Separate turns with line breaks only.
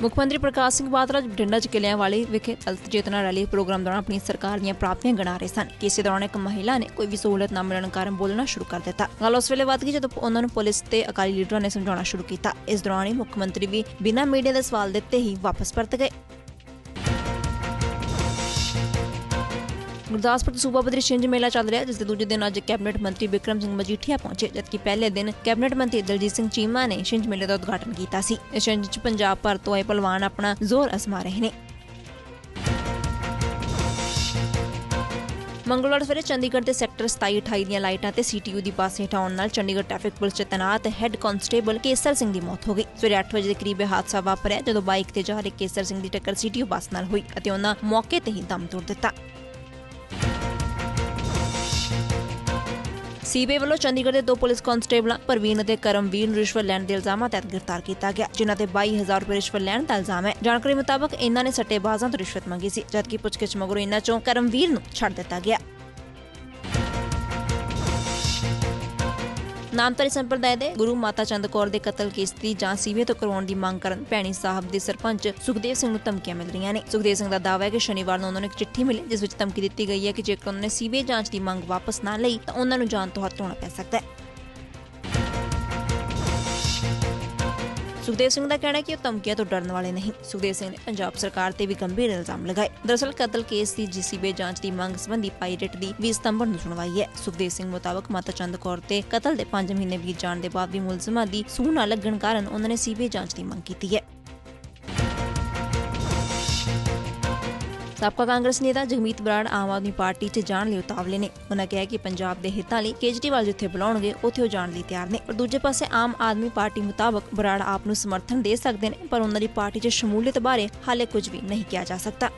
ਮੁੱਖ ਮੰਤਰੀ ਪ੍ਰਕਾਸ਼ ਸਿੰਘ ਬਾਦਲ ਅੱਜ ਬਠਿੰਡਾ ਚ ਕਿਲਿਆਂ ਵਾਲੀ ਵਿਖੇ ਦਲਿਤ ਚੇਤਨਾ ਰੈਲੀ ਪ੍ਰੋਗਰਾਮ ਦੌਰਾਨ ਆਪਣੀ ਸਰਕਾਰ ਦੀਆਂ ਪ੍ਰਾਪਤੀਆਂ ਗਿਣਾ ਰਹੇ ਸਨ। ਕਿਸੇ ਦੌਰਾਨ ਇੱਕ ਮਹਿਲਾ ਨੇ ਕੋਈ ਵੀ ਸਹੂਲਤ ਨਾ ਮਿਲਣ ਕਾਰਨ ਬੋਲਣਾ ਸ਼ੁਰੂ ਕਰ ਦਿੱਤਾ। ਗੱਲ ਉਸ ਵੇਲੇ ਵੱਧ ਗਈ ਜਦੋਂ ਉਹਨਾਂ ਨੂੰ ਪੁਲਿਸ ਤੇ ਅਕਾਲੀ ਲੀਡਰਾਂ ਨੇ ਸਮਝਾਉਣਾ ਸ਼ੁਰੂ ਕੀਤਾ। ਇਸ ਦੌਰਾਨ ਹੀ ਮੁੱਖ ਮੰਤਰੀ ਵੀ ਬਿਨਾਂ ਮੀਡੀਆ ਦੇ ਸਵਾਲ ਦਿੱਤੇ ਹੀ ਵਾਪਸ ਪਰਤ ਗਏ। ਗੁਰਦਾਸਪੁਰ ਤੋਂ ਸੂਬਾ ਪੱਧਰੀ ਛਿੰਝ ਮੇਲਾ ਚੱਲ ਰਿਹਾ ਜਿਸ ਦੇ ਦੂਜੇ ਦਿਨ ਅੱਜ ਕੈਬਨਿਟ ਮੰਤਰੀ ਵਿਕਰਮ ਸਿੰਘ ਮਜੀਠੀਆ ਪਹੁੰਚੇ, ਜਦਕਿ ਪਹਿਲੇ ਦਿਨ ਕੈਬਨਿਟ ਮੰਤਰੀ ਦਲਜੀਤ ਸਿੰਘ ਚੀਮਾ ਨੇ ਛਿੰਝ ਮੇਲੇ ਦਾ ਉਦਘਾਟਨ ਕੀਤਾ ਸੀ। ਇਸ ਛਿੰਝ 'ਚ ਪੰਜਾਬ ਭਰ ਤੋਂ ਆਏ ਪਹਿਲਵਾਨ ਆਪਣਾ ਜ਼ੋਰ ਅਜ਼ਮਾ ਰਹੇ ਨੇ। ਮੰਗਲਵਾਰ ਸਵੇਰੇ ਚੰਡੀਗੜ੍ਹ ਦੇ ਸੈਕਟਰ 27 28 ਦੀਆਂ ਲਾਈਟਾਂ ਤੇ ਸੀਟੀਯੂ ਦੀ ਪਾਸੇ ਹਟਾਉਣ ਨਾਲ ਚੰਡੀਗੜ੍ਹ ਟ੍ਰੈਫਿਕ ਪੁਲਿਸ 'ਚ ਤੈਨਾਤ ਹੈੱਡ ਕਾਂਸਟੇਬਲ ਕੇਸਰ ਸਿੰਘ ਦੀ ਮੌਤ ਹੋ ਗਈ। ਸਵੇਰੇ 8 ਵਜੇ ਦੇ ਕਰੀਬ ਇਹ ਹਾਦਸਾ ਵਾਪਰਿਆ, ਜਦੋਂ ਬਾਈਕ ਤੇ ਜਾ ਰਹੇ ਕੇਸਰ ਸਿੰਘ ਦੀ ਟੱਕਰ ਸੀਟੀਯੂ ਬੱਸ ਨਾਲ ਹੋਈ ਅਤੇ ਉਹਨਾਂ ਮੌਕੇ ਤੇ ਹੀ ਦਮ ਤੋੜ ਦਿੱਤਾ। ਸੀਬੀਆਈ ਵੱਲੋਂ ਚੰਡੀਗੜ੍ਹ ਦੇ ਦੋ ਪੁਲਿਸ ਕਾਂਸਟੇਬਲਾਂ, ਪ੍ਰਵੀਨ ਅਤੇ ਕਰਮਵੀਰ ਨੂੰ ਰਿਸ਼ਵਤ ਲੈਣ ਦੇ ਇਲਜ਼ਾਮਾਂ ਤਹਿਤ ਗ੍ਰਿਫਤਾਰ ਕੀਤਾ ਗਿਆ, ਜਿਨ੍ਹਾਂ ਤੇ 22000 ਰੁਪਏ ਰਿਸ਼ਵਤ ਲੈਣ ਦਾ ਇਲਜ਼ਾਮ ਹੈ। ਜਾਣਕਾਰੀ ਮੁਤਾਬਕ ਇਹਨਾਂ ਨੇ ਸੱਟੇਬਾਜ਼ਾਂ ਤੋਂ ਰਿਸ਼ਵਤ ਮੰਗੀ ਸੀ, ਜਦਕਿ ਪੁੱਛਗਿੱਛ ਮਗਰੋਂ ਇਹਨਾਂ ਚੋਂ ਕਰਮਵੀਰ ਨੂੰ ਛੱਡ ਦਿੱਤਾ ਗਿਆ। ਨਾਮਧਾਰੀ ਸੰਪਰਦਾਇ ਦੇ ਗੁਰੂ ਮਾਤਾ ਚੰਦ ਕੌਰ ਦੇ ਕਤਲ ਕੇਸ ਦੀ ਜਾਂਚ ਸੀਬੀਆਈ ਤੋਂ ਕਰਵਾਉਣ ਦੀ ਮੰਗ ਕਰਨ ਭੈਣੀ ਸਾਹਿਬ ਦੇ ਸਰਪੰਚ ਸੁਖਦੇਵ ਸਿੰਘ ਨੂੰ ਧਮਕੀਆਂ ਮਿਲ ਰਹੀਆਂ ਨੇ। ਸੁਖਦੇਵ ਸਿੰਘ ਦਾ ਦਾਅਵਾ ਹੈ ਕਿ ਸ਼ਨੀਵਾਰ ਨੂੰ ਉਹਨਾਂ ਨੂੰ ਇੱਕ ਚਿੱਠੀ ਮਿਲੀ, ਜਿਸ ਵਿੱਚ ਧਮਕੀ ਦਿੱਤੀ ਗਈ ਹੈ ਕਿ ਜੇਕਰ ਉਹਨਾਂ ਨੇ ਸੀਬੀਆਈ ਜਾਂਚ ਦੀ ਮੰਗ ਵਾਪਸ ਨਾ ਲਈ, ਤਾਂ ਉਹਨਾਂ ਨੂੰ ਜਾਨ ਤੋਂ ਹੱਥ ਧੋਣਾ ਪੈ ਸਕਦਾ ਹੈ। ਸੁਖਦੇਵ ਸਿੰਘ ਦਾ ਕਹਿਣਾ ਹੈ ਕਿ ਉਹ ਧਮਕੀਆਂ ਤੋਂ ਡਰਨ ਵਾਲੇ ਨਹੀਂ। ਸੁਖਦੇਵ ਸਿੰਘ ਨੇ ਪੰਜਾਬ ਸਰਕਾਰ ਤੇ ਵੀ ਗੰਭੀਰ ਇਲਜ਼ਾਮ ਲਗਾਏ। ਦਰਅਸਲ ਕਤਲ ਕੇਸ ਦੀ ਜੀਸੀਬੀ ਜਾਂਚ ਦੀ ਮੰਗ ਸੰਬੰਧੀ ਪਾਇਲਟ ਦੀ 20 ਸਤੰਬਰ ਨੂੰ ਸੁਣਵਾਈ ਹੈ। ਸੁਖਦੇਵ ਸਿੰਘ ਮੁਤਾਬਕ ਮਾਤਾ ਚੰਦ ਕੌਰ ਤੇ ਕਤਲ ਦੇ 5 ਮਹੀਨੇ ਬੀਤ ਜਾਣ ਦੇ ਬਾਅਦ ਵੀ ਮੁਲਜ਼ਮਾਂ ਦੀ ਸੂਹ ਨਾ ਲੱਗਣ ਕਾਰਨ ਉਹਨਾਂ ਨੇ ਸੀਬੀਆਈ ਜਾਂਚ ਦੀ ਮੰਗ ਕੀਤੀ ਹੈ। ਸਾਬਕਾ ਕਾਂਗਰਸ ਨੇਤਾ ਜਗਮੀਤ ਬਰਾੜ ਆਮ ਆਦਮੀ ਪਾਰਟੀ 'ਚ ਜਾਣ ਲਈ ਉਤਾਵਲੇ ਨੇ। ਉਹਨਾਂ ਕਿਹਾ ਕਿ ਪੰਜਾਬ ਦੇ ਹਿੱਤਾਂ ਲਈ ਕੇਜਰੀਵਾਲ ਜਿੱਥੇ ਬੁਲਾਉਣਗੇ, ਉੱਥੇ ਉਹ ਜਾਣ ਲਈ ਤਿਆਰ ਨੇ। ਪਰ ਦੂਜੇ ਪਾਸੇ ਆਮ ਆਦਮੀ ਪਾਰਟੀ ਮੁਤਾਬਕ ਬਰਾੜ ਆਪ ਨੂੰ ਸਮਰਥਨ ਦੇ ਸਕਦੇ ਨੇ, ਪਰ ਉਹਨਾਂ ਦੀ ਪਾਰਟੀ 'ਚ ਸ਼ਮੂਲੀਅਤ ਬਾਰੇ ਹਾਲੇ ਕੁਝ ਵੀ ਨਹੀਂ ਕਿਹਾ ਜਾ ਸਕਦਾ।